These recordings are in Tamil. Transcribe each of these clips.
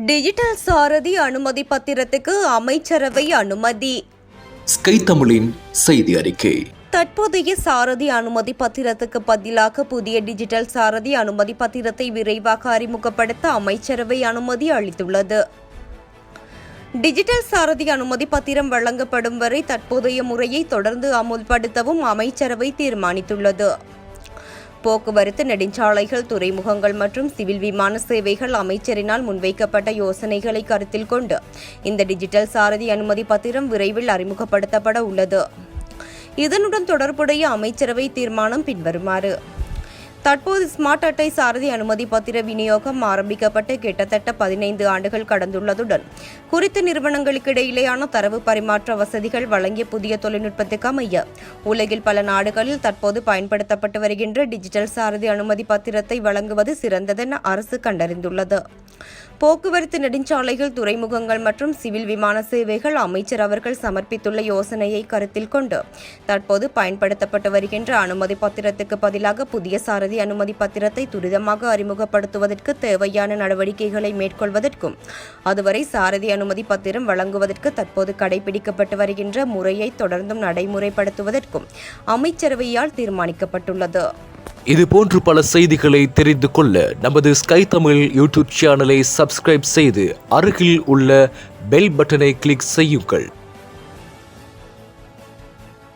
டிஜிட்டல் சாரதி அனுமதி பத்திரத்துக்கு அமைச்சரவை அனுமதி. ஸ்கை தமிழின் செய்தி அறிக்கை. தற்போதைய சாரதி அனுமதி பத்திரத்துக்கு பதிலாக புதிய டிஜிட்டல் சாரதி அனுமதி பத்திரத்தை விரைவாக அறிமுகப்படுத்த அமைச்சரவை அனுமதி அளித்துள்ளது. டிஜிட்டல் சாரதி அனுமதி பத்திரம் வழங்கப்படும் வரை தற்போதைய முறையை தொடர்ந்து அமுல்படுத்தவும் அமைச்சரவை தீர்மானித்துள்ளது. போக்குவரத்து நெடுஞ்சாலைகள் துறைமுகங்கள் மற்றும் சிவில் விமான சேவைகள் அமைச்சரினால் முன்வைக்கப்பட்ட யோசனைகளை கருத்தில் கொண்டு இந்த டிஜிட்டல் சாரதி அனுமதி பத்திரம் விரைவில் அறிமுகப்படுத்தப்பட உள்ளது. இதனுடன் தொடர்புடைய அமைச்சரவை தீர்மானம் பின்வருமாறு. தற்போது ஸ்மார்ட் அட்டை சாரதி அனுமதி பத்திர விநியோகம் ஆரம்பிக்கப்பட்டு கிட்டத்தட்ட பதினைந்து ஆண்டுகள் கடந்துள்ளதுடன் குறித்த நிறுவனங்களுக்கு இடையிலேயான தரவு பரிமாற்ற வசதிகள் வழங்கிய புதிய தொழில்நுட்பத்துக்கு அமைய உலகில் பல நாடுகளில் தற்போது பயன்படுத்தப்பட்டு வருகின்ற டிஜிட்டல் சாரதி அனுமதி பத்திரத்தை வழங்குவது சிறந்ததென அரசு கண்டறிந்துள்ளது. போக்குவரத்து நெடுஞ்சாலைகள் துறைமுகங்கள் மற்றும் சிவில் விமான சேவைகள் அமைச்சர் அவர்கள் சமர்ப்பித்துள்ள யோசனையை கருத்தில் கொண்டு தற்போது பயன்படுத்தப்பட்டு வருகின்ற அனுமதி பத்திரத்துக்கு பதிலாக புதிய சாரதி அனுமதி பத்திரத்தை துரிதமாக அறிமுகப்படுத்துவதற்கு தேவையான நடவடிக்கைகளை மேற்கொள்வதற்கும் அதுவரை சாரதி அனுமதி பத்திரம் வழங்குவதற்கு தற்போது கடைபிடிக்கப்பட்டு வருகின்ற முறையை தொடர்ந்தும் நடைமுறைப்படுத்துவதற்கும் அமைச்சரவையால் தீர்மானிக்கப்பட்டுள்ளது. இது போன்று பல செய்திகளை தெரிந்து கொள்ள நமது ஸ்கை தமிழ் யூடியூப் சேனலை சப்ஸ்கிரைப் செய்து அருகில் உள்ள பெல் பட்டனை கிளிக் செய்யுங்கள்.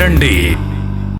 తీరండి